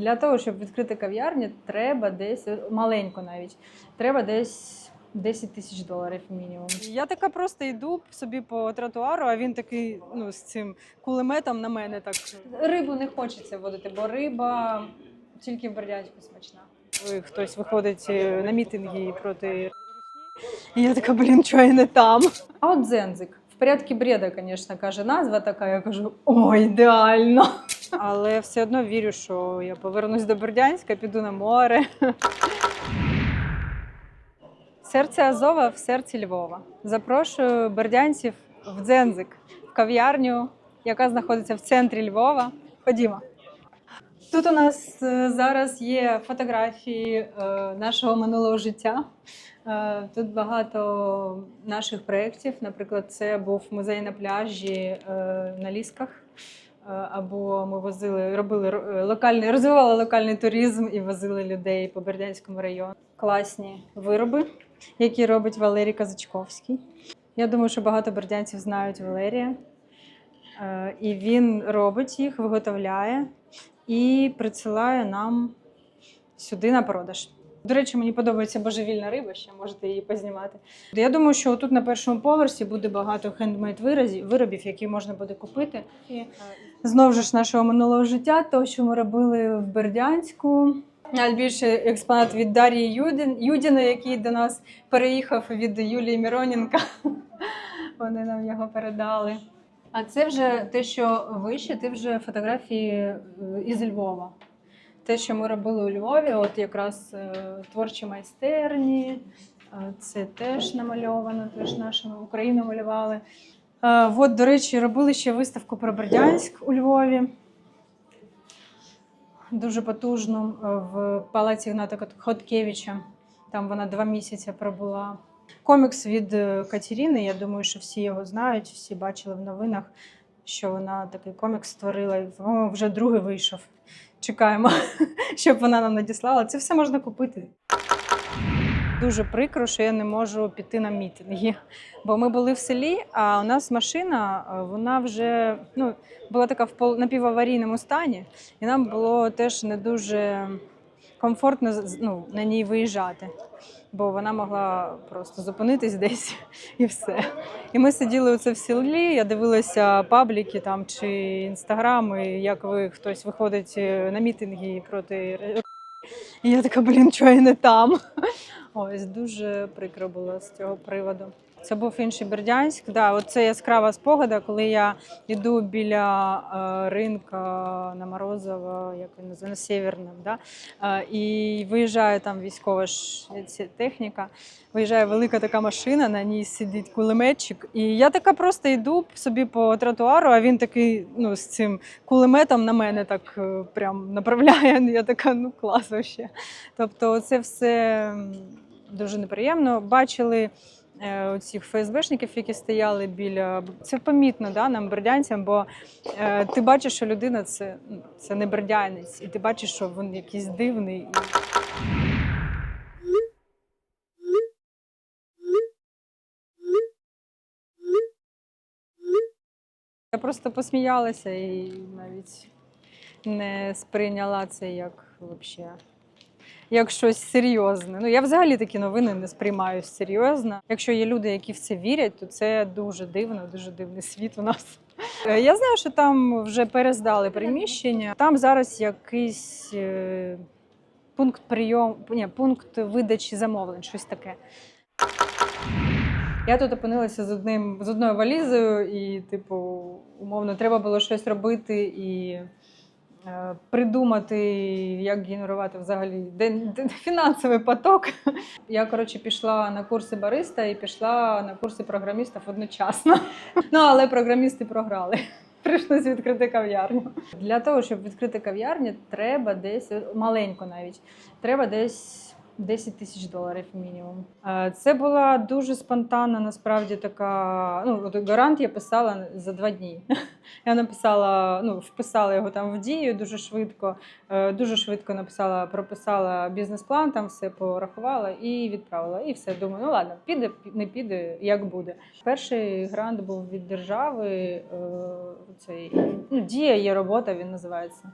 Для того, щоб відкрити кав'ярню, треба десь маленько навіть. Треба десь 10 тисяч доларів мінімум. Я така просто йду собі по тротуару, а він такий ну, з цим кулеметом на мене так. Рибу не хочеться водити, бо риба тільки в Бердянську смачна. Хтось виходить е, на мітинги проти і я така, блін, чого я не там. А от Зензик. В порядку бреда, звісно, каже назва така. Я кажу, о, ідеально. Але все одно вірю, що я повернусь до Бердянська, піду на море. Серце Азова в серці Львова. Запрошую бердянців в Дзензик, в кав'ярню, яка знаходиться в центрі Львова. Ходімо. Тут у нас е, зараз є фотографії е, нашого минулого життя. Е, Тут багато наших проєктів. Наприклад, це був музей на пляжі на лісках. Е, Або ми возили, робили локальний, розвивали локальний туризм і возили людей по Бердянському району. Класні вироби, які робить Валерій Казачковський. Я думаю, що багато бердянців знають Валерія. Е, І він робить їх, виготовляє і присилає нам сюди на продаж. До речі, мені подобається божевільна риба, ще можете її познімати. Я думаю, що тут на першому поверсі буде багато хендмейд виробів, які можна буде купити. І знову ж нашого минулого життя, то, що ми робили в Бердянську. Найбільше експонат від Дар'ї Юдін, Юдіна, який до нас переїхав від Юлії Міроненка. Вони нам його передали. А це вже те, що вище, це вже фотографії е, із Львова. Те, що ми робили у Львові, от якраз е, творчі майстерні, е, це теж намальовано, теж нашими Україну малювали. Е, От, до речі, робили ще виставку про Бердянськ у Львові. Дуже потужну в палаці Гната Хоткевича. Там вона два місяці пробула. Комікс від Катерини. Я думаю, що всі його знають, всі бачили в новинах, що вона такий комікс створила. Вже другий вийшов. Чекаємо, щоб вона нам надіслала. Це все можна купити. Дуже прикро, що я не можу піти на мітинги. Бо ми були в селі, а у нас машина, е, вона вже ну, була така в напіваварійному стані, і нам було теж не дуже комфортно ну, на ній виїжджати. Бо вона могла просто зупинитись десь і все. І ми сиділи оце в селі. Я дивилася пабліки там чи інстаграми, як ви хтось виходить е, на мітинги проти і я така, блін, чого я не там. Ось дуже прикро було з цього приводу. Це був інший Бердянськ. Да, це яскрава спогада, коли я йду біля е, ринка на Морозова, як він називає, на Сєвєрним, да? е, і виїжджає там військова ж техніка. Виїжджає велика така машина, на ній сидить кулеметчик. І я така просто йду собі по тротуару, а він такий ну, з цим кулеметом на мене так е, прям направляє. Я така, ну клас вообще. Тобто, це все дуже неприємно. Бачили цих ФСБшників, які стояли біля. Це помітно да, нам, бердянцям, бо е, ти бачиш, що людина це, це не бердянець, і ти бачиш, що він якийсь дивний. Я просто посміялася і навіть не сприйняла це як вообще. Як щось серйозне. Ну я взагалі такі новини не сприймаю серйозно. Якщо є люди, які в це вірять, то це дуже дивно, дуже дивний світ у нас. Е, Я знаю, що там вже перездали приміщення. Там зараз якийсь е, пункт прийом, ні, пункт видачі замовлень, щось таке. Я тут опинилася з одним з одною валізою, і, типу, умовно, треба було щось робити і придумати, як генерувати взагалі фінансовий поток. Я, коротше, пішла на курси бариста і пішла на курси програмістів одночасно. Ну, але програмісти програли. Прийшлось відкрити кав'ярню. Для того, щоб відкрити кав'ярню, треба десь маленько навіть. Треба десь 10 тисяч доларів мінімум. Це була дуже спонтанна, насправді така. Ну, от гарант я писала за два дні. Я написала, ну, вписала його там в дію дуже швидко. Е, Дуже швидко написала, прописала бізнес-план, там все порахувала і відправила. І все. Думаю, ну ладно, піде, не піде, як буде. Перший грант був від держави. е, Цей, ну, дія є робота, він називається.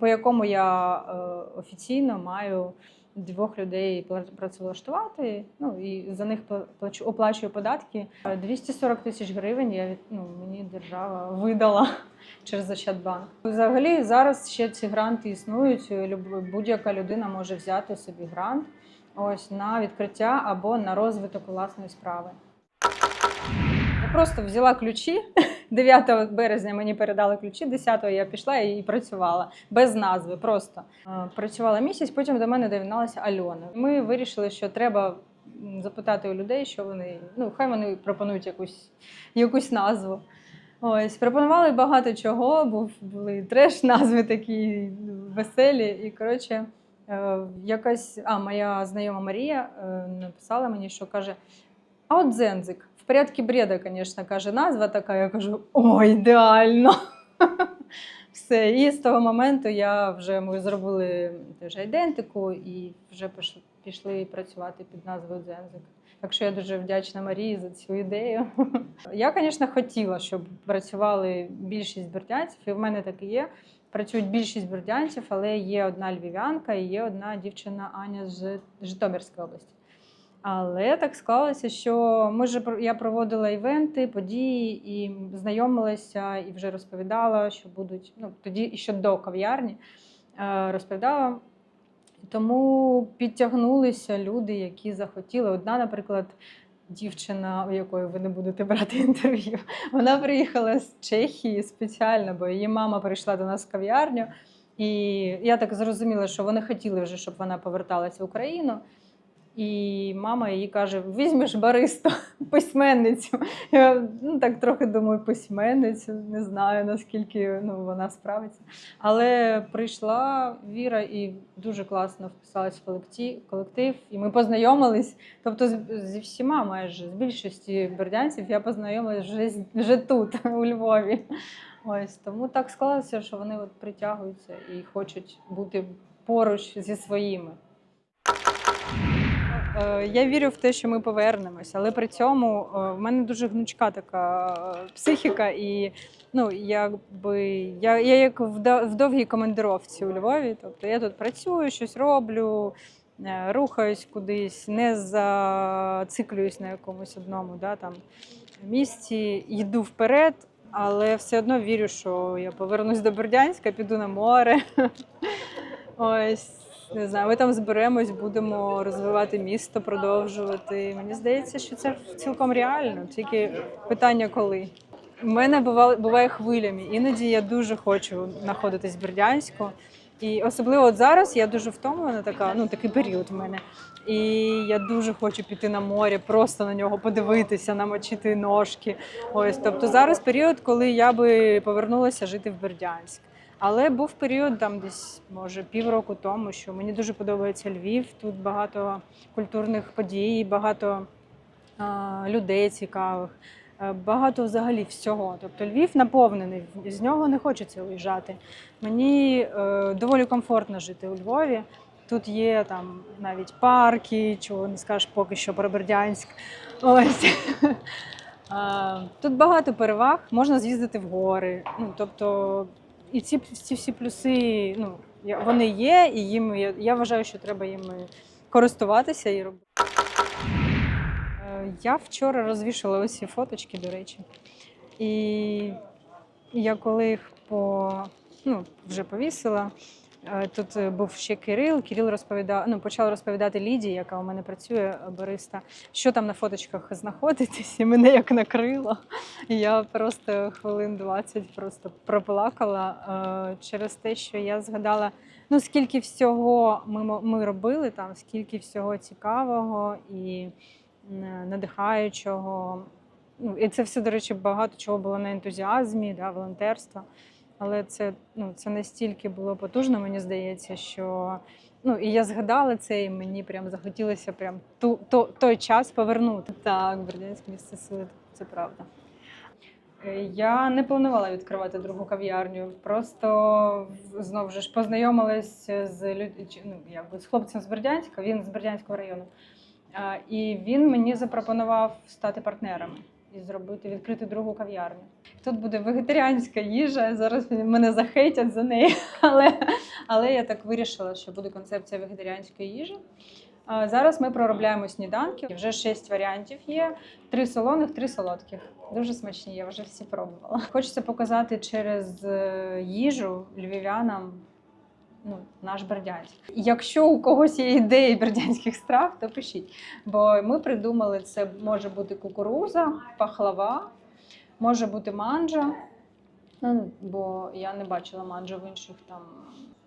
По якому я е, офіційно маю двох людей працевлаштувати. Ну і за них плачу оплачую податки. Е, 240 тисяч гривень я ну мені держава видала через Ощадбанк. Взагалі зараз ще ці гранти існують. Будь-яка людина може взяти собі грант ось на відкриття або на розвиток власної справи. Я просто взяла ключі. 9 березня мені передали ключі, 10-го я пішла і працювала без назви. Просто працювала місяць. Потім до мене доєдналася Альона. Ми вирішили, що треба запитати у людей, що вони ну хай вони пропонують якусь, якусь назву. Ось пропонували багато чого, був були треш назви такі веселі. І коротше, е, якась а моя знайома Марія е, написала мені, що каже: а от Зензик. В порядку бреда, звісно, каже назва така. Я кажу: о, ідеально! Все. І з того моменту я вже ми зробили теж айдентику і вже пішли працювати під назвою Дзензик. Так що я дуже вдячна Марії за цю ідею. Я, звісно, хотіла, щоб працювали більшість бердянців, і в мене так і є. Працюють більшість бердянців, але є одна львів'янка і є одна дівчина Аня з Житомирської області. Але так склалося, що ми ж я проводила івенти, події і знайомилася, і вже розповідала, що будуть ну тоді ще до кав'ярні е, розповідала. Тому підтягнулися люди, які захотіли. Одна, наприклад, дівчина, у якої ви не будете брати інтерв'ю, вона приїхала з Чехії спеціально, бо її мама прийшла до нас в кав'ярню. І я так зрозуміла, що вони хотіли вже, щоб вона поверталася в Україну. І мама їй каже: візьмеш баристу, письменницю. Я ну, так трохи думаю, письменницю, не знаю наскільки ну, вона справиться. Але прийшла Віра і дуже класно вписалась в колектив, і ми познайомились. Тобто, зі всіма майже з більшості бердянців я познайомилась вже, вже тут, у Львові. Ось тому так склалося, що вони от притягуються і хочуть бути поруч зі своїми. Е, Я вірю в те, що ми повернемось, але при цьому е, в мене дуже гнучка така е, психіка, і ну якби я, я як в, довгій командировці у Львові. Тобто я тут працюю, щось роблю, рухаюсь кудись, не зациклююсь на якомусь одному да, там, місці, йду вперед. Але все одно вірю, що я повернусь до Бердянська, піду на море. Ось не знаю, ми там зберемось, будемо розвивати місто, продовжувати. Мені здається, що це цілком реально, тільки питання коли. У мене буває, буває хвилями. Іноді я дуже хочу знаходитись в Бердянську. І особливо от зараз я дуже втомлена, така, ну такий період в мене. І я дуже хочу піти на море, просто на нього подивитися, намочити ножки. Ось, тобто зараз період, коли я би повернулася жити в Бердянськ. Але був період там десь, може, півроку тому, що мені дуже подобається Львів. Тут багато культурних подій, багато а, людей цікавих, е, багато взагалі всього. Тобто Львів наповнений, з нього не хочеться уїжджати. Мені е, доволі комфортно жити у Львові. Тут є там навіть парки, чого не скажеш поки що про Бердянськ. Ось. Тут багато переваг, можна з'їздити в гори. Ну, тобто, і ці, ці всі плюси, ну, вони є, і їм я, я вважаю, що треба їм користуватися і робити. Е, Я вчора розвішала ось ці фоточки, до речі. І я коли їх по, ну, вже повісила, е, тут е, був ще Кирил. Кирил розповідав, ну, почав розповідати Лідії, яка у мене працює е, бариста, що там на фоточках знаходитись, і мене як накрило. Я просто хвилин 20 просто проплакала е, через те, що я згадала, ну скільки всього ми, ми робили там, скільки всього цікавого і надихаючого. Ну, і це все, до речі, багато чого було на ентузіазмі, да, волонтерства. Але це, ну, це настільки було потужно, мені здається, що ну, і я згадала це, і мені прям захотілося прям ту, то, той час повернути. Так, Бердянське місце сили, це правда. Е, Я не планувала відкривати другу кав'ярню. Просто знову ж познайомилась з люд... ну, якби, з хлопцем з Бердянська, він з Бердянського району. І він мені запропонував стати партнерами. І зробити, відкрити другу кав'ярню. Тут буде вегетаріанська їжа. Зараз мене захейтять за неї, але, але я так вирішила, що буде концепція вегетаріанської їжі. Зараз ми проробляємо сніданки. Вже шість варіантів є: три солоних, три солодких. Дуже смачні, я вже всі пробувала. Хочеться показати через е, їжу львів'янам. Ну, наш Бердянськ. Якщо у когось є ідеї бердянських страв, то пишіть. Бо ми придумали, це може бути кукуруза, пахлава, може бути манджа. Ну, бо я не бачила манджа в інших там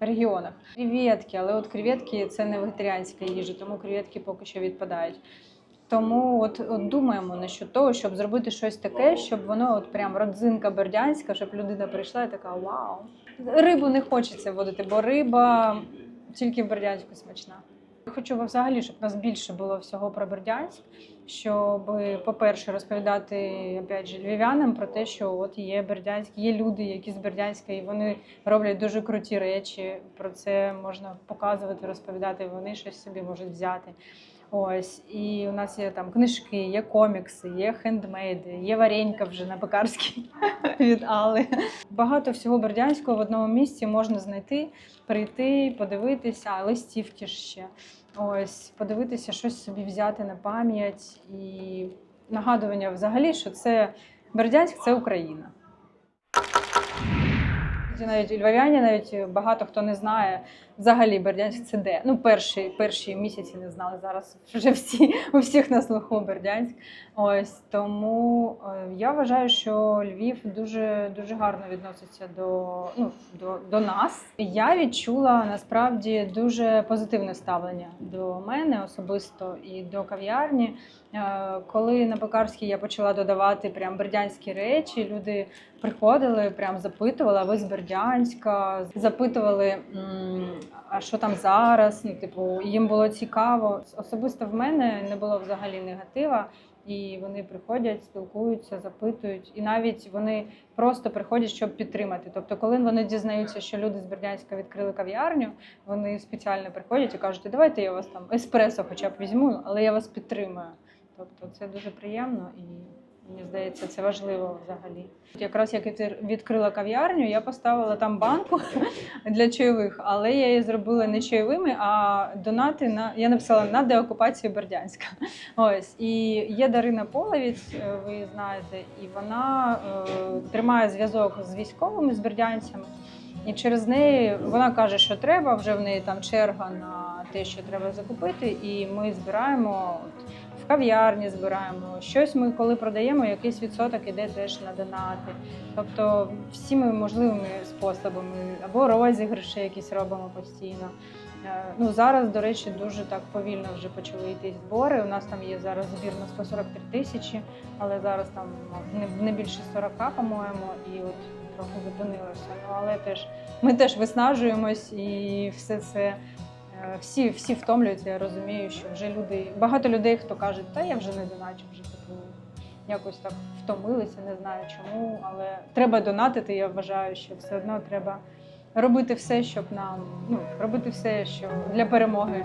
регіонах. Креветки, але от креветки це не вегетаріанська їжа, тому креветки поки що відпадають. Тому от, от думаємо насчет того, щоб зробити щось таке, щоб воно от прям родзинка бердянська, щоб людина прийшла і така вау. Рибу не хочеться водити, бо риба тільки в Бердянську смачна. Хочу взагалі, щоб нас більше було всього про Бердянськ, щоб, по-перше, розповідати опять же, львів'янам про те, що от є Бердянськ, є люди, які з Бердянська, і вони роблять дуже круті речі. Про це можна показувати, розповідати. Вони щось собі можуть взяти. Ось, і у нас є там книжки, є комікси, є хендмейди, є варенька вже на пекарській від Алли. Багато всього бердянського в одному місці можна знайти, прийти, подивитися, листівки ще. Ось, подивитися, щось собі взяти на пам'ять і нагадування взагалі, що це Бердянськ це Україна. Навіть львов'яні, навіть багато хто не знає взагалі Бердянськ це де. Ну, перші, перші місяці не знали. Зараз вже всі у всіх на слуху Бердянськ. Ось тому е, я вважаю, що Львів дуже дуже гарно відноситься до, ну, до, до нас. Я відчула насправді дуже позитивне ставлення до мене особисто і до кав'ярні. Е, Коли на Пекарській я почала додавати прям бердянські речі, люди приходили, прям запитували, а ви з Бердянська, запитували, а що там зараз. Ну, типу, їм було цікаво. Особисто в мене не було взагалі негатива. І вони приходять, спілкуються, запитують, і навіть вони просто приходять, щоб підтримати. Тобто, коли вони дізнаються, що люди з Бердянська відкрили кав'ярню, вони спеціально приходять і кажуть, давайте я вас там еспресо хоча б візьму, але я вас підтримую. Тобто це дуже приємно і мені здається, це важливо взагалі. Якраз як я відкрила кав'ярню, я поставила там банку для чайових, але я її зробила не чайовими, а донати на я написала на деокупацію Бердянська. Ось і є Дарина Половець, е, ви знаєте, і вона е, тримає зв'язок з військовими з бердянцями. І через неї вона каже, що треба. Вже в неї там черга на те, що треба закупити, і ми збираємо кав'ярні, збираємо щось. Ми коли продаємо, якийсь відсоток іде теж на донати. Тобто всіми можливими способами або розіграші якісь робимо постійно. Е, Ну зараз, до речі, дуже так повільно вже почали йти збори. У нас там є зараз збір на 143 тисячі, але зараз там ну, не більше 40, по-моєму, і от трохи зупинилося. Ну але теж ми теж виснажуємось і все це. Всі, всі втомлюються, я розумію, що вже люди, багато людей, хто каже, та я вже не доначу, вже типу якось так втомилися, не знаю чому, але треба донатити. Я вважаю, що все одно треба робити все, щоб нам ну робити все, що для перемоги